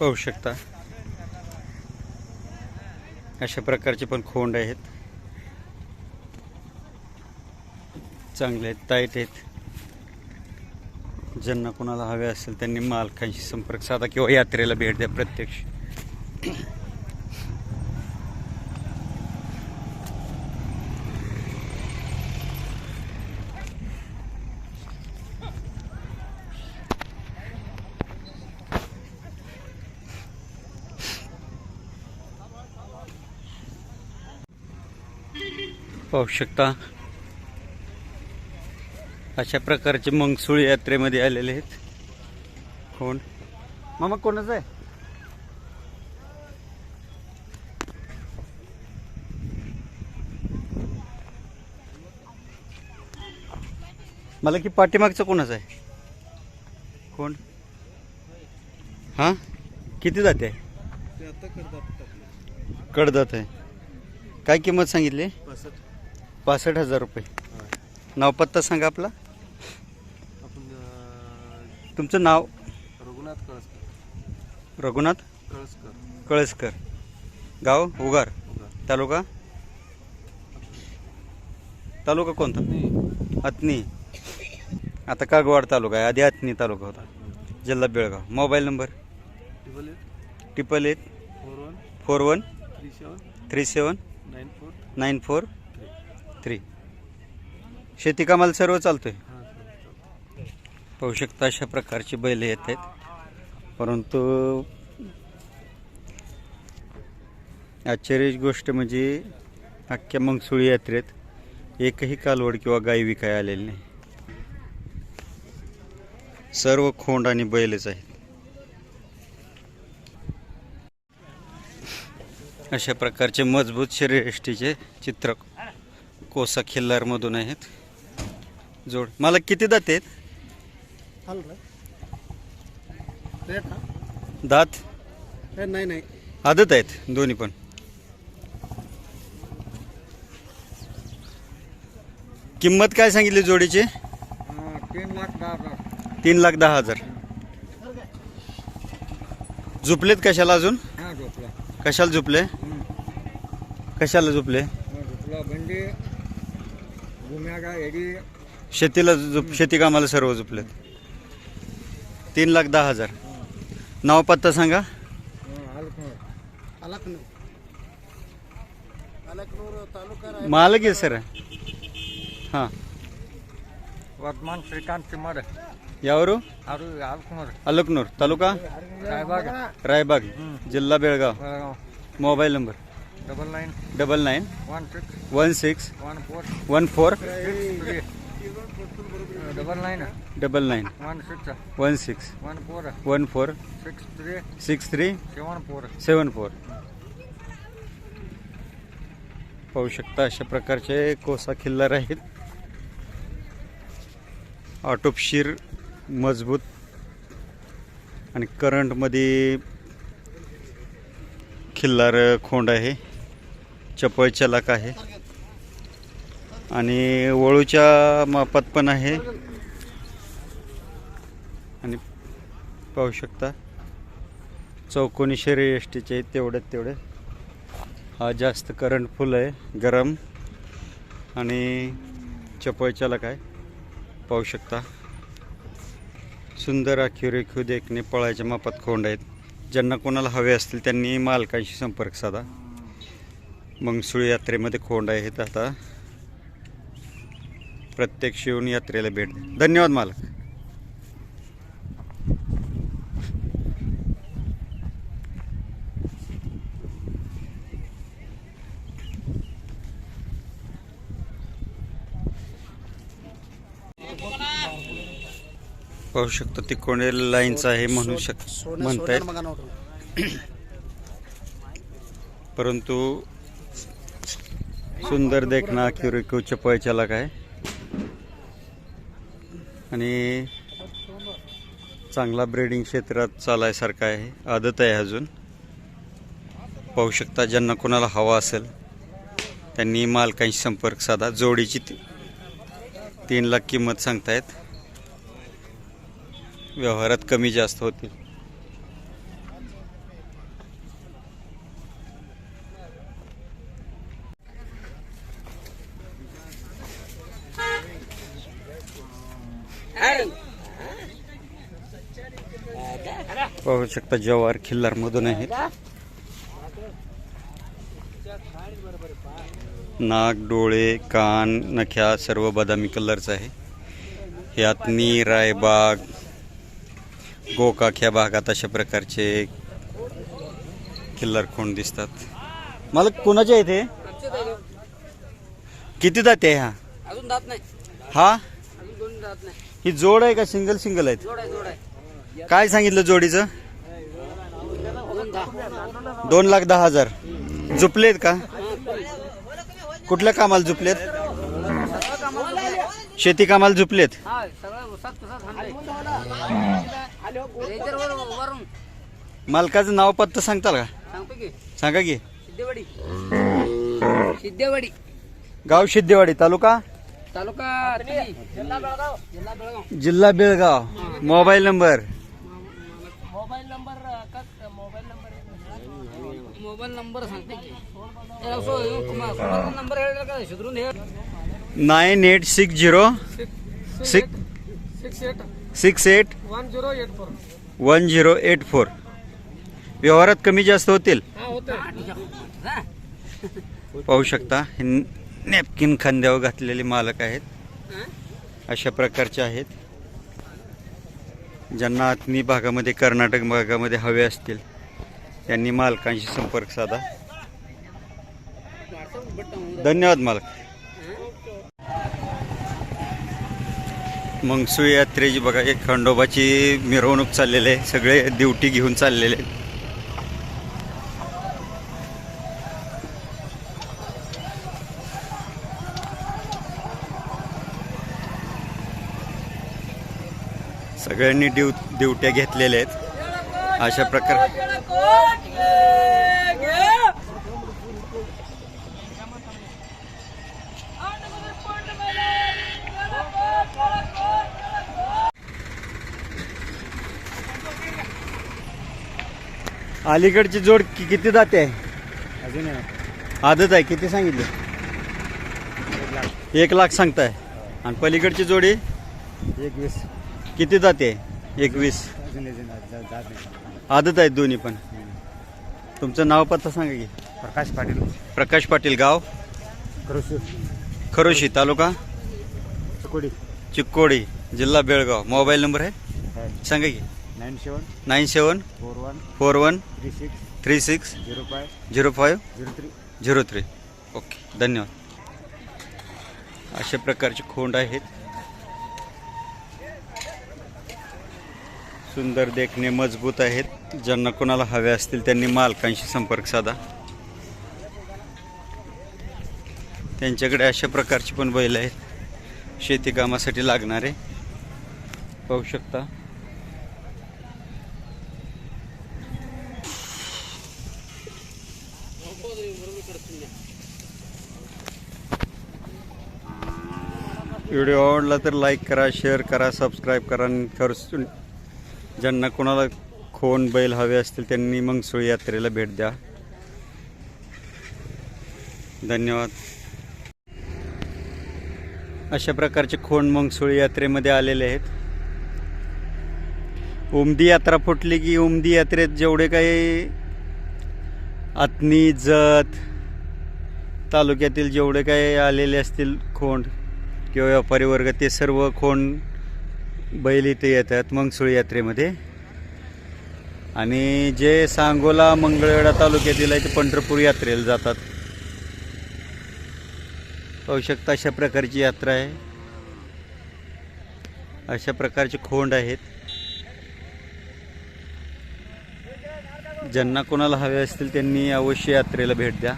पाहू शकता. अशा प्रकारचे पण खोंड आहेत. चांगले आहेत टाईट आहेत. ज्यांना कोणाला हवे असेल त्यांनी मालकांशी संपर्क साधा किंवा यात्रेला भेट द्या प्रत्यक्ष. पाहू शकता. अशा प्रकारचे मंगसुळी यात्रेमध्ये आलेले आहेत. कोण? मामा कोणाचं आहे? मला की पाठीमागचं कोणाचं आहे? कोण? हां? किती जाते? करतात कडदात आहे काय किंमत सांगितली? पासष्ट हजार रुपये. नाव पत्ता सांगा आपला. आपण अं, तुमचं नाव? रघुनाथ कळसकर. रघुनाथ कळसकर. कळसकर. गाव? उगार. उगा. तालुका? तालुका कोणता? नाही अतनी. आता कागवाड तालुका आहे. आधी अतनी तालुका होता. जिल्हा Belgaum. Mobile number? Triple eight. Triple eight four one. Four one three seven. Three seven nine four. Nine four three शेती कामाला सर्व चालतोय? पाहू शकता अशा प्रकारची बैल येत आहेत परंतु आश्चर्याची गोष्ट म्हणजे अख्ख्या मंगसुळी यात्रेत एकही कालवड किंवा गाय विकाय आलेली नाही. सर्व खोंड आणि बैलच आहेत. अशा प्रकारचे मजबूत शरीरयष्टीचे चित्र कोसा खिल्लारमधून आहेत. जोड. मला किती दात आहेत? रेट दात हे. नाही नाही. आदत आहेत दोन्ही पण. किंमत काय सांगितली जोडीची? हां, तीन लाख दहा हजार. तीन लाख दहा हजार. झुपलेत कशाला अजून? हां झोपला. कशाला झुपले. कशाला झुपले? हां, शेतीला झुप शेती कामाला सर्व झुपलेत तीन लाख दहा हजार. नाव पत्ता सांगा. अलकनूर अलकनूर अलकनूर तालुका मालक आहे सर. हां. वर्धमान श्रीकांत चिमर यावर? आरू अलकनूर अलकनूर तालुका? रायबाग. रायबाग. जिल्हा Belgaum. Mobile number. Double nine double nine one six one six one four one four double nine double nine one six one six one four one four six three six three seven four seven four पाहू शकता अशा प्रकारचे कोसा खिल्लार आहेत. ऑटोपशीर मजबूत आणि करंटमध्ये खिल्लार खोंड आहे. चपळ चलाक आहे. आणि वळूच्या मापात पण आहे. आणि पाहू शकता चौकोनी शरीर एसटीचे आहेत तेवढ्यात तेवढे. हा जास्त करंट फुल आहे गरम. आणि चपळ चालक आहे. पाहू शकता सुंदर आखीव रेखीव देखणे पळायच्या मापात खोंड आहेत. ज्यांना कोणाला हवे असतील त्यांनी मालकांशी संपर्क साधा. मंगसुळी यात्रेमध्ये खोंड आहेत आता. प्रत्यक्ष येऊन यात्रेला भेट द्या. धन्यवाद मालक. पाहू शकतो ती कोणेल लाईनचं आहे म्हणू शक म्हणतायत. परंतु सुंदर देखना किरकोळ चपळ चालक आहे आणि चांगला ब्रीडिंग क्षेत्रात चालायसारखा आहे आदत आहे अजून. पाहू शकता ज्यांना कोणाला हवा असेल त्यांनी मालकांशी संपर्क साधा. जोडीची ती- तीन लाख किंमत सांगतायत. व्यवहारात कमी जास्त होतील. पाहू शकता जवार खिल्लारमधून आहेत. नाक डोळे कान नख्या सर्व बदामी कलरचं आहे. यातनी रायबाग गोकाक ह्या भागात अशा प्रकारचे किल्लार खोंड दिसतात. मला कोणाचे आहे ते किती दाते आहे हा? अजून दात नाही. हा? ही जोड आहे का सिंगल सिंगल आहेत? काय सांगितलं जोडीचं? दोन लाख दहा हजार. झुपलेत का? कुठल्या कामाला झुपलेत? शेती कामाला झुपलेत? मालकाचं नाव पत्ता सांगताल का? सांगा की. सिद्धेवाडी गाव सिद्धेवाडी तालुका? तालुका जिल्हा Belgaum. Mobile number mobile number mobile हे का. सुधरून हे. Nine eight six zero six six eight. One zero eight four. One zero eight four. व्यवहारात कमी जास्त होतील. होतं पाहू शकता हे नॅपकिन खांद्यावर घातलेले मालक आहेत. अशा प्रकारचे आहेत. ज्यांना आत्मी भागामध्ये कर्नाटक भागामध्ये हवे असतील. त्यांनी मालकांशी संपर्क साधा. धन्यवाद मालक. मंगसुळी यात्रेची बघा एक खंडोबाची मिरवणूक चाललेली आहे. सगळे ड्युटी घेऊन चाललेले आहेत. सगळ्यांनी ड्यू ड्युट्या घेतलेल्या आहेत. अशा प्रकार अलीकडची जोड कि- किती जाते आहे? अजून आदत आहे किती सांगितले? एक लाख सांगताय. आणि पलीकडची जोडी? एक वीस किती जाते एकवीस. अजून जात नाही आदत आहेत दोन्ही पण. तुमचं नाव पत्ता सांगा की. प्रकाश पाटील. प्रकाश पाटील गाव? कृषी खरोशी तालुका? चकोडी. चिक्कोडी जिल्हा बेळगाव. मोबाईल नंबर आहे? सांगा की. Nine seven. Nine seven? Four one. Four one? Three six. Three six? Zero five. Zero five zero three. Zero three. Okay धन्यवाद. अशा प्रकारचे खोंड आहेत. सुंदर देखणे मजबूत आहेत. ज्यांना कोणाला हवे असतील त्यांनी मालकांशी संपर्क साधा. त्यांच्याकडे अशा प्रकारची पण बैल आहेत. शेती कामासाठी लागणारे. पाहू शकता. व्हिडिओ आवडला तर लाईक करा शेअर करा सबस्क्राईब करा आणि खरंच ज्यांना कोणाला खोन बैल हवे असतील त्यांनी मंगसुळी यात्रेला भेट द्या. धन्यवाद. अशा प्रकारचे खोंड मंगसुळी यात्रेमध्ये आलेले आहेत. उमदी यात्रा फुटली की उमदी यात्रेत जेवढे काही आत्नी जत तालुक्यातील जेवढे काही आलेले असतील खोंड किंवा व्यापारी वर्ग ते सर्व खोंड बैल इथे येतात मंगसुळी यात्रेमध्ये. आणि जे सांगोला मंगळवेढा तालुक्यातील आहे ते पंढरपूर यात्रेला जातात. पाहू शकता अशा प्रकारची यात्रा आहे. अशा प्रकारचे खोंड आहेत. ज्यांना कोणाला हवे असतील त्यांनी अवश्य यात्रेला भेट द्या.